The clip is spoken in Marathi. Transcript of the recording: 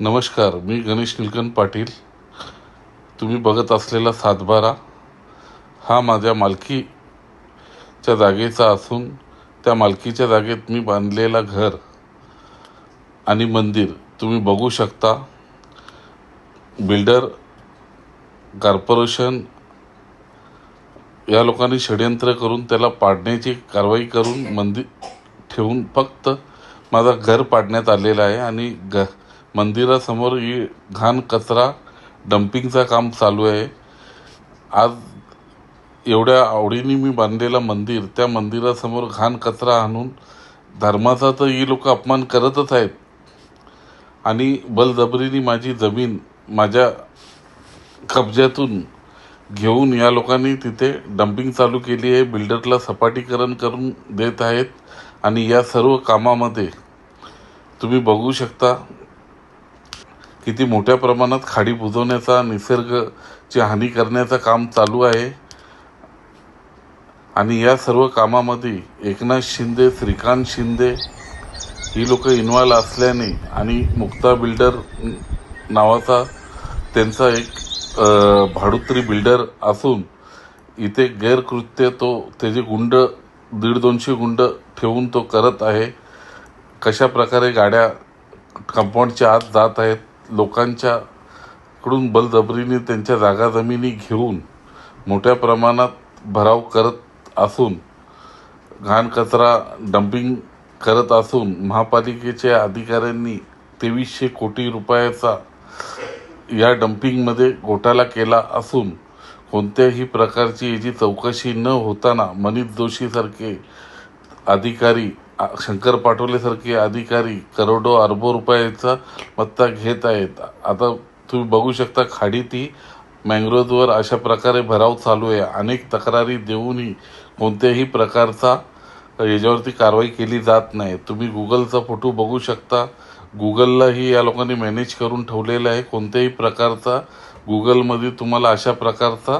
नमस्कार मी गणेश निलकंठ पाटील. तुम्ही बघत असलेला सातबारा हा माझ्या मालकीच्या जागेचा असून त्या मालकीच्या जागेत मी बांधलेला घर आणि मंदिर तुम्ही बघू शकता. बिल्डर कॉर्पोरेशन या लोकांनी षडयंत्र करून त्याला पाडण्याची कारवाई करून मंदिर ठेवून फक्त माझा घर पाडण्यात आलेला आहे आणि घ मंदिरासमोर ही घाण कचरा डम्पिंगचं काम चालू आहे. आज एवढ्या आवडीने मी बांधलेलं मंदिर त्या मंदिरासमोर घाण कचरा आणून धर्माचा तर ही लोक अपमान करतच आहेत. आणि बलजबरीने माझी जमीन माझ्या कब्ज्यातून घेऊन या लोकांनी तिथे डम्पिंग चालू केली आहे. बिल्डरला सपाटीकरण करून देत आहेत. आणि या सर्व कामामध्ये तुम्ही बघू शकता किती मोठ्या प्रमाणात खाडी बुजवण्याचा निसर्गाची हानी करण्याचं काम चालू आहे. आणि या सर्व कामामध्ये एकनाथ शिंदे श्रीकांत शिंदे ही लोक इन्व्हॉल्व असल्याने आणि मुक्ता बिल्डर नावाचा त्यांचा एक भाडुत्री बिल्डर असून इथे गैरकृत्य तो त्याचे गुंड दीड दोनशे गुंड ठेवून तो करत आहे. कशा प्रकारे गाड्या कंपाऊंडच्या आत जात आहेत लोकांच्याकडून बलजबरीने त्यांच्या जागा जमिनी घेऊन मोठ्या प्रमाणात भराव करत असून घाण कचरा डम्पिंग करत असून महापालिकेच्या अधिकाऱ्यांनी तेवीसशे कोटी रुपयाचा या डम्पिंगमध्ये घोटाळा केला असून कोणत्याही प्रकारची याची चौकशी न होताना मनीष जोशीसारखे अधिकारी शंकर पाटोलेसारखे अधिकारी करोडो अरबो रुपयाचा पत्ता घेत आहेत. आता तुम्ही बघू शकता खाडी ती मँग्रोजवर अशा प्रकारे भराव चालू आहे. अनेक तक्रारी देऊनही कोणत्याही प्रकारचा याच्यावरती कारवाई केली जात नाही. तुम्ही गुगलचा फोटो बघू शकता. गुगललाही या लोकांनी मॅनेज करून ठेवलेलं आहे. कोणत्याही प्रकारचा गुगलमध्ये तुम्हाला अशा प्रकारचा